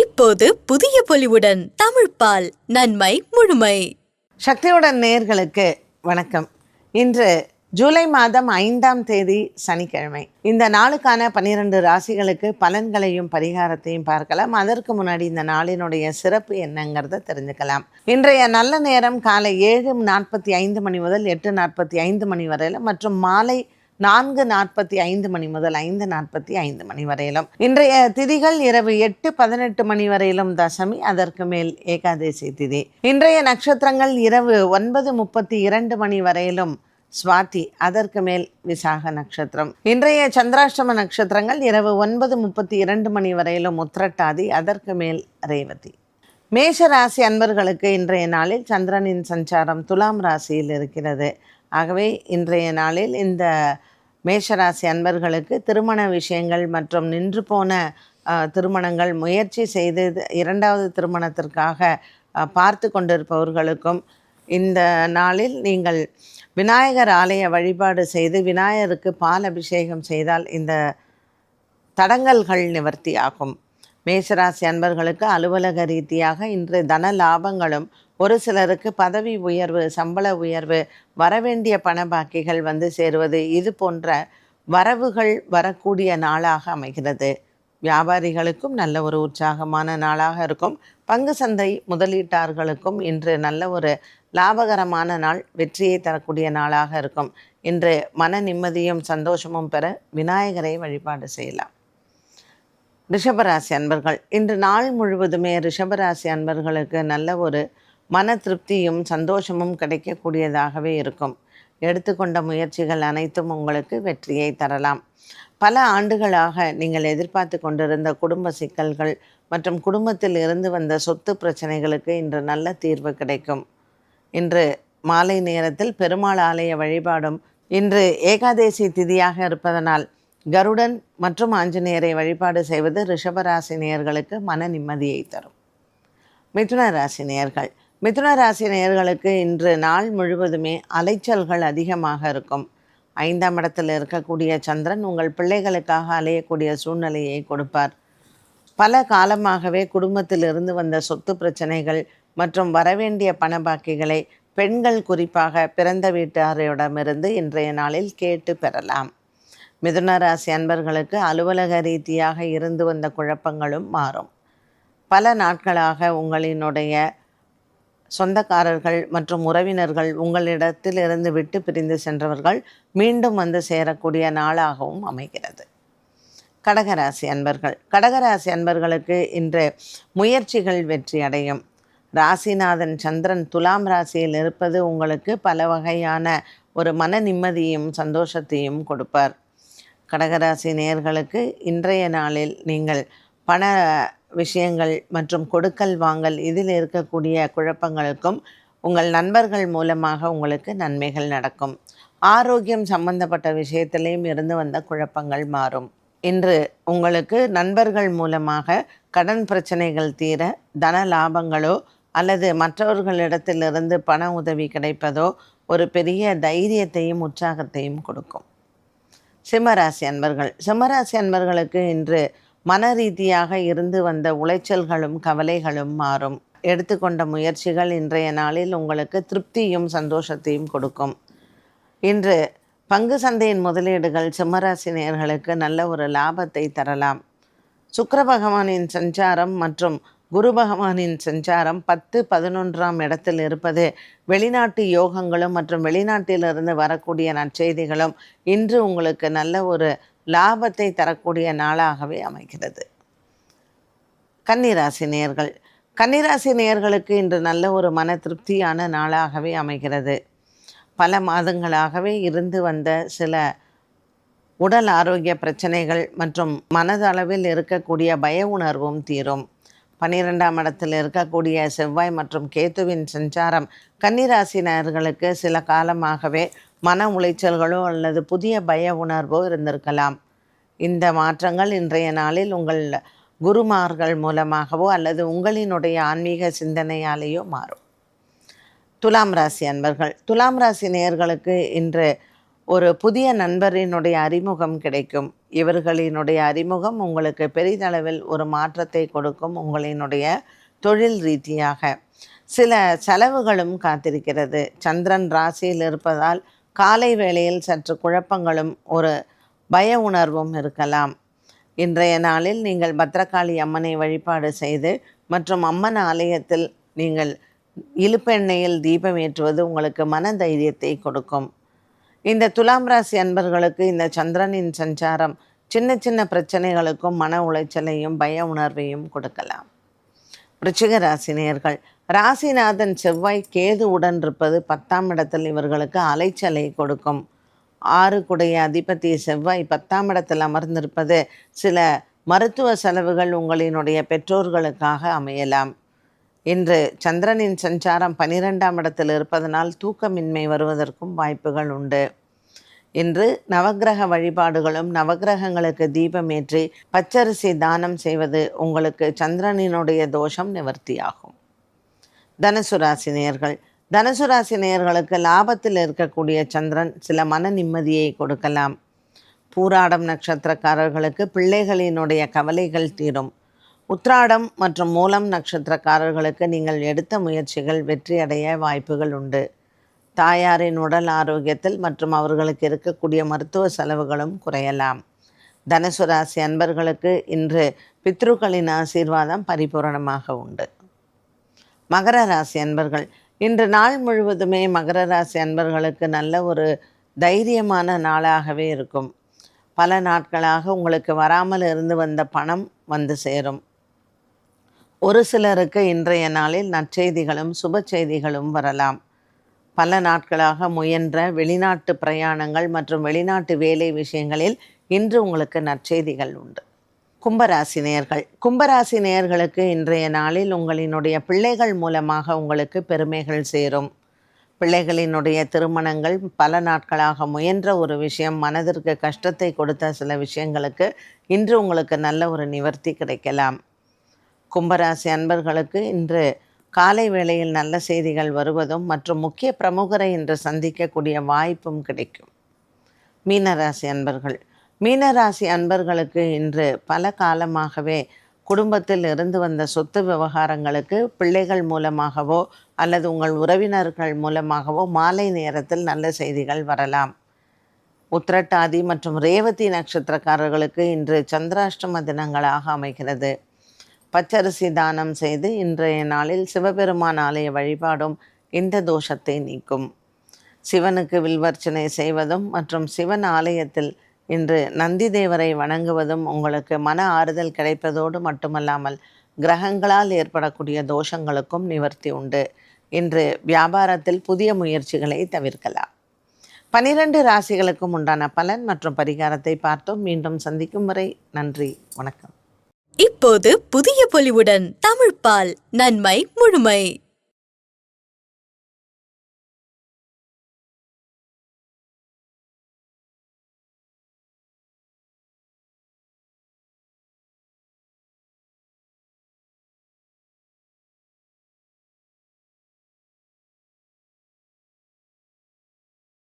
இப்போது புதிய பொலிவுடன் தமிழ் பால் நன்மை முழுமை. சக்தியுடன் நேர்களுக்கு வணக்கம். இன்று ஜூலை மாதம் ஐந்தாம் தேதி சனிக்கிழமை. இந்த நாளுக்கான பன்னிரண்டு ராசிகளுக்கு பலன்களையும் பரிகாரத்தையும் பார்க்கலாம். அதற்கு முன்னாடி இந்த நாளினுடைய சிறப்பு என்னங்கிறத தெரிஞ்சுக்கலாம். இன்றைய நல்ல நேரம் காலை ஏழு நாற்பத்தி ஐந்து மணி முதல் எட்டு நாற்பத்தி ஐந்து மணி வரையில் மற்றும் மாலை நான்கு நாற்பத்தி ஐந்து மணி முதல் ஐந்து நாற்பத்தி ஐந்து மணி வரையிலும். இன்றைய திதிகள் இரவு எட்டு பதினெட்டு மணி வரையிலும் தசமி அதற்கு மேல் ஏகாதசி திதி. இன்றைய நட்சத்திரங்கள் இரவு ஒன்பது முப்பத்தி இரண்டு மணி வரையிலும் சுவாதி அதற்கு மேல் விசாக நட்சத்திரம். இன்றைய சந்திராஷ்டம நட்சத்திரங்கள் இரவு ஒன்பது முப்பத்தி இரண்டு மணி வரையிலும் உத்திரட்டாதி அதற்கு மேல் ரேவதி. மேஷ ராசி அன்பர்களுக்கு இன்றைய நாளில் சந்திரனின் சஞ்சாரம் துலாம் ராசியில் இருக்கிறது. ஆகவே இன்றைய நாளில் இந்த மேஷராசி அன்பர்களுக்கு திருமண விஷயங்கள் மற்றும் நின்று போன திருமணங்கள் முயற்சி செய்து இரண்டாவது திருமணத்திற்காக பார்த்து கொண்டிருப்பவர்களுக்கும் இந்த நாளில் நீங்கள் விநாயகர் ஆலய வழிபாடு செய்து விநாயகருக்கு பால் அபிஷேகம் செய்தால் இந்த தடங்கல்கள் நிவர்த்தி ஆகும் மேஷராசி அன்பர்களுக்கு அலுவலக ரீதியாக இன்று தன லாபங்களும் ஒரு சிலருக்கு பதவி உயர்வு சம்பள உயர்வு வரவேண்டிய பண பாக்கிகள் வந்து சேருவது இது போன்ற வரவுகள் வரக்கூடிய நாளாக அமைகிறது. வியாபாரிகளுக்கும் நல்ல ஒரு உற்சாகமான நாளாக இருக்கும். பங்கு சந்தை முதலீட்டார்களுக்கும் இன்று நல்ல ஒரு லாபகரமான நாள் வெற்றியை தரக்கூடிய நாளாக இருக்கும். இன்று மன நிம்மதியும் சந்தோஷமும் பெற விநாயகரை வழிபாடு செய்யலாம். ரிஷபராசி அன்பர்கள் இன்று நாள் முழுவதுமே ரிஷபராசி அன்பர்களுக்கு நல்ல ஒரு மன திருப்தியும் சந்தோஷமும் கிடைக்கக்கூடியதாகவே இருக்கும். எடுத்துக்கொண்ட முயற்சிகள் அனைத்தும் உங்களுக்கு வெற்றியை தரலாம். பல ஆண்டுகளாக நீங்கள் எதிர்பார்த்து கொண்டிருந்த குடும்ப சிக்கல்கள் மற்றும் குடும்பத்தில் இருந்து வந்த சொத்து பிரச்சனைகளுக்கு இன்று நல்ல தீர்வு கிடைக்கும். இன்று மாலை நேரத்தில் பெருமாள் ஆலய வழிபாடும் இன்று ஏகாதேசி திதியாக இருப்பதனால் கருடன் மற்றும் ஆஞ்சநேயரை வழிபாடு செய்வது ரிஷபராசி நேயர்களுக்கு மன நிம்மதியை தரும். மிதுன ராசி நேயர்கள் மிதுன ராசி நேயர்களுக்கு இன்று நாள் முழுவதுமே அலைச்சல்கள் அதிகமாக இருக்கும். ஐந்தாம் இடத்தில் இருக்கக்கூடிய சந்திரன் உங்கள் பிள்ளைகளுக்காக அலையக்கூடிய சூழ்நிலையை கொடுப்பார். பல காலமாகவே குடும்பத்தில் இருந்து வந்த சொத்து பிரச்சனைகள் மற்றும் வரவேண்டிய பண பாக்கிகளை பெண்கள் குறிப்பாக பிறந்த வீட்டாரிடமிருந்து இன்றைய நாளில் கேட்டு பெறலாம். மிதுன ராசி அன்பர்களுக்கு அலுவலக ரீதியாக இருந்து வந்த குழப்பங்களும் மாறும். பல நாட்களாக உங்களினுடைய சொந்தக்காரர்கள் மற்றும் உறவினர்கள் உங்களிடத்தில் இருந்து விட்டு பிரிந்து சென்றவர்கள் மீண்டும் வந்து சேரக்கூடிய நாளாகவும் அமைகிறது. கடகராசி அன்பர்கள். கடகராசி அன்பர்களுக்கு இன்று முயற்சிகள் வெற்றி அடையும். ராசிநாதன் சந்திரன் துலாம் ராசியில் இருப்பது உங்களுக்கு பல வகையான ஒரு மன நிம்மதியும் சந்தோஷத்தையும் கொடுப்பார். கடகராசி நேயர்களுக்கு இன்றைய நாளில் நீங்கள் பண விஷயங்கள் மற்றும் கொடுக்கல் வாங்கல் இதில் இருக்கக்கூடிய குழப்பங்களுக்கும் உங்கள் நண்பர்கள் மூலமாக உங்களுக்கு நன்மைகள் நடக்கும். ஆரோக்கியம் சம்பந்தப்பட்ட விஷயத்திலையும் இருந்து வந்த குழப்பங்கள் மாறும். இன்று உங்களுக்கு நண்பர்கள் மூலமாக கடன் பிரச்சனைகள் தீர தன லாபங்களோ அல்லது மற்றவர்களிடத்திலிருந்து பண உதவி கிடைப்பதோ ஒரு பெரிய தைரியத்தையும் உற்சாகத்தையும் கொடுக்கும். சிம்மராசி அன்பர்கள். சிம்மராசி அன்பர்களுக்கு இன்று மன ரீதியாக இருந்து வந்த உளைச்சல்களும் கவலைகளும் மாறும். எடுத்துக்கொண்ட முயற்சிகள் இன்றைய நாளில் உங்களுக்கு திருப்தியும் சந்தோஷத்தையும் கொடுக்கும். இன்று பங்கு சந்தையின் முதலீடுகள் சிம்மராசினியர்களுக்கு நல்ல ஒரு லாபத்தை தரலாம். சுக்கர பகவானின் சஞ்சாரம் மற்றும் குரு பகவானின் சஞ்சாரம் பத்து பதினொன்றாம் இடத்தில் இருப்பது வெளிநாட்டு யோகங்களும் மற்றும் வெளிநாட்டிலிருந்து வரக்கூடிய நற்செய்திகளும் இன்று உங்களுக்கு நல்ல ஒரு லாபத்தை தரக்கூடிய நாளாகவே அமைகிறது. கன்னிராசி நேயர்கள். கன்னிராசி நேர்களுக்கு இன்று நல்ல ஒரு மன திருப்தியான நாளாகவே அமைகிறது. பல மாதங்களாகவே இருந்து வந்த சில உடல் ஆரோக்கிய பிரச்சனைகள் மற்றும் மனதளவில் இருக்கக்கூடிய பய உணர்வும் தீரும். பன்னிரெண்டாம் இடத்தில் இருக்கக்கூடிய செவ்வாய் மற்றும் கேத்துவின் சஞ்சாரம் கன்னிராசினர்களுக்கு சில காலமாகவே மன உளைச்சல்களோ அல்லது புதிய பய உணர்வோ இருந்திருக்கலாம். இந்த மாற்றங்கள் இன்றைய நாளில் உங்கள் குருமார்கள் மூலமாகவோ அல்லது உங்களினுடைய ஆன்மீக சிந்தனையாலேயோ மாறும். துலாம் ராசி அன்பர்கள் துலாம் ராசி நேயர்களுக்கு இன்று ஒரு புதிய நண்பரினுடைய அறிமுகம் கிடைக்கும். இவர்களினுடைய அறிமுகம் உங்களுக்கு பெரிதளவில் ஒரு மாற்றத்தை கொடுக்கும் உங்களினுடைய தொழில் ரீதியாக. சில செலவுகளும் காத்திருக்கிறது. சந்திரன் ராசியில் இருப்பதால் காலை வேளையில் சற்று குழப்பங்களும் ஒரு பய உணர்வும் இருக்கலாம். இன்றைய நாளில் நீங்கள் பத்ரகாளி அம்மனை வழிபாடு செய்து மற்றும் அம்மன் ஆலயத்தில் நீங்கள் இழுப்பெண்ணெயில் தீபம் ஏற்றுவது உங்களுக்கு மன தைரியத்தை கொடுக்கும். இந்த துலாம் ராசி அன்பர்களுக்கு இந்த சந்திரனின் சஞ்சாரம் சின்ன சின்ன பிரச்சனைகளுக்கும் மன உளைச்சலையும் பய உணர்வையும் கொடுக்கலாம். விருச்சிக ராசினியர்கள் ராசிநாதன் செவ்வாய் கேது உடன் இருப்பது பத்தாம் இடத்தில் இவர்களுக்கு அலைச்சலை கொடுக்கும். ஆறு குடைய அதிபதி செவ்வாய் பத்தாம் இடத்தில் அமர்ந்திருப்பது சில மருத்துவ செலவுகள் உங்களினுடைய பெற்றோர்களுக்காக அமையலாம். இன்று சந்திரனின் சஞ்சாரம் பனிரெண்டாம் இடத்தில் இருப்பதனால் தூக்கமின்மை வருவதற்கும் வாய்ப்புகள் உண்டு. இன்று நவக்கிரக வழிபாடுகளும் நவக்கிரகங்களுக்கு தீபமேற்றி பச்சரிசி தானம் செய்வது உங்களுக்கு சந்திரனினுடைய தோஷம் நிவர்த்தியாகும். தனுசு ராசி நேயர்கள். தனுசு ராசி நேயர்களுக்கு லாபத்தில் இருக்கக்கூடிய சந்திரன் சில மன நிம்மதியை கொடுக்கலாம். பூராடம் நட்சத்திரக்காரர்களுக்கு பிள்ளைகளினுடைய கவலைகள் தீரும். உத்ராடம் மற்றும் மூலம் நட்சத்திரக்காரர்களுக்கு நீங்கள் எடுத்த முயற்சிகள் வெற்றியடைய வாய்ப்புகள் உண்டு. தாயாரின் உடல் ஆரோக்கியத்தில் மற்றும் அவர்களுக்கு இருக்கக்கூடிய மருத்துவ செலவுகளும் குறையலாம். தனுசு ராசி அன்பர்களுக்கு இன்று பித்ருக்களின் ஆசீர்வாதம் பரிபூரணமாக உண்டு. மகர ராசி அன்பர்கள். இன்று நாள் முழுவதுமே மகர ராசி அன்பர்களுக்கு நல்ல ஒரு தைரியமான நாளாகவே இருக்கும். பல நாட்களாக உங்களுக்கு வராமல் இருந்து வந்த பணம் வந்து சேரும். ஒரு சிலருக்கு இன்றைய நாளில் நற்செய்திகளும் சுப செய்திகளும் வரலாம். பல நாட்களாக முயன்ற வெளிநாட்டு பிரயாணங்கள் மற்றும் வெளிநாட்டு வேலை விஷயங்களில் இன்று உங்களுக்கு நற்செய்திகள் உண்டு. கும்பராசி நேயர்கள். கும்பராசி நேயர்களுக்கு இன்றைய நாளில் உங்களினுடைய பிள்ளைகள் மூலமாக உங்களுக்கு பெருமைகள் சேரும். பிள்ளைகளினுடைய திருமணங்கள் பல நாட்களாக முயன்ற ஒரு விஷயம் மனதிற்கு கஷ்டத்தை கொடுத்த சில விஷயங்களுக்கு இன்று உங்களுக்கு நல்ல ஒரு நிவர்த்தி கிடைக்கலாம். கும்பராசி அன்பர்களுக்கு இன்று காலை வேளையில் நல்ல செய்திகள் வருவதும் மற்றும் முக்கிய பிரமுகரை இன்று சந்திக்கக்கூடிய வாய்ப்பும் கிடைக்கும். மீனராசி அன்பர்கள் மீனராசி அன்பர்களுக்கு இன்று பல காலமாகவே குடும்பத்தில் இருந்து வந்த சொத்து விவகாரங்களுக்கு பிள்ளைகள் மூலமாகவோ அல்லது உங்கள் உறவினர்கள் மூலமாகவோ மாலை நேரத்தில் நல்ல செய்திகள் வரலாம். உத்திரட்டாதி மற்றும் ரேவதி நட்சத்திரக்காரர்களுக்கு இன்று சந்திராஷ்டம தினங்களாக அமைகிறது. பச்சரிசி தானம் செய்து இன்றைய நாளில் சிவபெருமான் ஆலய வழிபாடும் இந்த தோஷத்தை நீக்கும். சிவனுக்கு வில்வர்ச்சனை செய்வதும் மற்றும் சிவன் ஆலயத்தில் இன்று நந்தி தேவரை வணங்குவதும் உங்களுக்கு மன ஆறுதல் கிடைப்பதோடு மட்டுமல்லாமல் கிரகங்களால் ஏற்படக்கூடிய தோஷங்களுக்கும் நிவர்த்தி உண்டு. இன்று வியாபாரத்தில் புதிய முயற்சிகளை தவிர்க்கலாம். பனிரெண்டு ராசிகளுக்கும் உண்டான பலன் மற்றும் பரிகாரத்தை பார்த்தோம். மீண்டும் சந்திக்கும் வரை நன்றி வணக்கம். இப்போது புதிய பொலிவுடன் தமிழ்பால் நன்மை முழுமை.